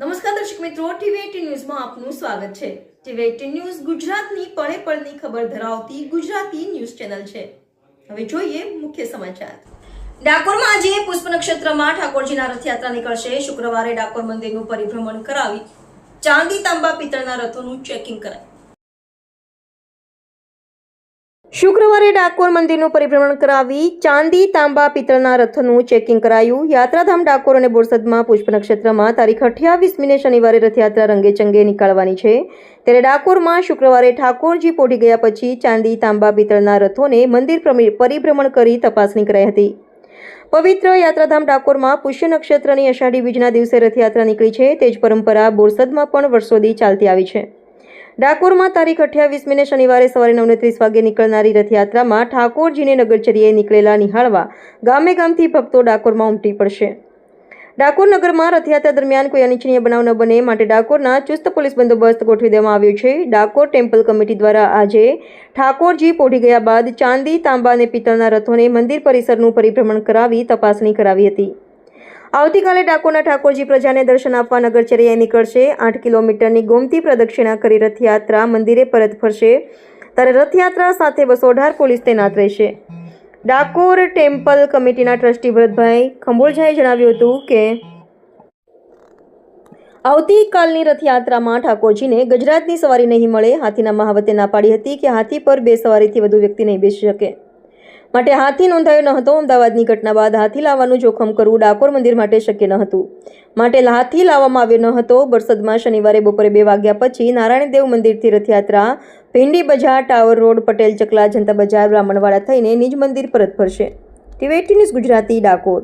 નમસ્કાર દર્શક મિત્રો ટીવી ન્યૂઝમાં આપનું સ્વાગત છે. ટીવી એટીન ન્યૂઝ ગુજરાતની પળે પળની ખબર ધરાવતી ગુજરાતી ન્યૂઝ ચેનલ છે. હવે જોઈએ મુખ્ય સમાચાર. ડાકોરમાં આજે પુષ્પ નક્ષત્રમાં ઠાકોરજીના રથયાત્રા નીકળશે. શુક્રવારે ડાકોર મંદિરનું પરિભ્રમણ કરાવી ચાંદી, તાંબા, પિત્તળના રથોનું ચેકિંગ કરાય. શુક્રવારે ડાકોર મંદિરનું પરિભ્રમણ કરાવી ચાંદી, તાંબા, પિત્તળના રથનું ચેકિંગ કરાયું. યાત્રાધામ ડાકોર અને બોરસદમાં પુષ્પ નક્ષત્રમાં તારીખ અઠ્યાવીસમીને શનિવારે રથયાત્રા રંગેચંગે નીકાળવાની છે. ત્યારે ડાકોરમાં શુક્રવારે ઠાકોરજી પોઢી ગયા પછી ચાંદી, તાંબા, પિત્તળના રથોને મંદિર પરિભ્રમણ કરી તપાસણી કરાઈ હતી. પવિત્ર યાત્રાધામ ડાકોરમાં પુષ્ય નક્ષત્રની અષાઢી બીજના દિવસે રથયાત્રા નીકળી છે. તે જ પરંપરા બોરસદમાં પણ વર્ષોથી ચાલતી આવી છે. ડાકોરમાં તારીખ અઠ્યાવીસમીને શનિવારે સવારે નવને ત્રીસ વાગે નીકળનારી રથયાત્રામાં ઠાકોરજીને નગરચર્યાએ નીકળેલા નિહાળવા ગામે ગામથી ભક્તો ડાકોરમાં ઉમટી પડશે. ડાકોર નગરમાં રથયાત્રા દરમિયાન કોઈ અનિચ્છનીય બનાવ ન બને માટે ડાકોરના ચુસ્ત પોલીસ બંદોબસ્ત ગોઠવી દેવામાં આવ્યો છે. ડાકોર ટેમ્પલ કમિટી દ્વારા આજે ઠાકોરજી પોઢી ગયા બાદ ચાંદી, તાંબા અને પિત્તળના રથોને મંદિર પરિસરનું પરિભ્રમણ કરાવી તપાસણી કરાવી હતી. આવતીકાલે ડાકોરના ઠાકોરજી પ્રજાને દર્શન આપવા નગરચર્યાએ નીકળશે. આઠ કિલોમીટરની ગોમતી પ્રદક્ષિણા કરી રથયાત્રા મંદિરે પરત ફરશે. ત્યારે રથયાત્રા સાથે બસો અઢાર પોલીસ તૈનાત રહેશે. ડાકોર ટેમ્પલ કમિટીના ટ્રસ્ટી ભરતભાઈ ખંભોળજાએ જણાવ્યું હતું કે, આવતીકાલની રથયાત્રામાં ઠાકોરજીને ગજરાતની સવારી નહીં મળે. હાથીના મહાવતે ના પાડી હતી કે હાથી પર બે સવારીથી વધુ વ્યક્તિ નહીં બેસી શકે. માટે હાથી નોંધાયો ન હતો. અમદાવાદની ઘટના બાદ હાથી લાવવાનું જોખમ કરવું ડાકોર મંદિર માટે શક્ય ન હતું. માટે હાથી લાવવામાં આવ્યો ન હતો. બરસદમાં શનિવારે બપોરે બે વાગ્યા પછી નારાયણદેવ મંદિરથી રથયાત્રા ભીંડી બજાર, ટાવર રોડ, પટેલ ચકલા જનતા બજાર, બ્રાહ્મણવાડા થઈને નિજ મંદિર પરત ફરશે. TV news Gujarati, Dakor.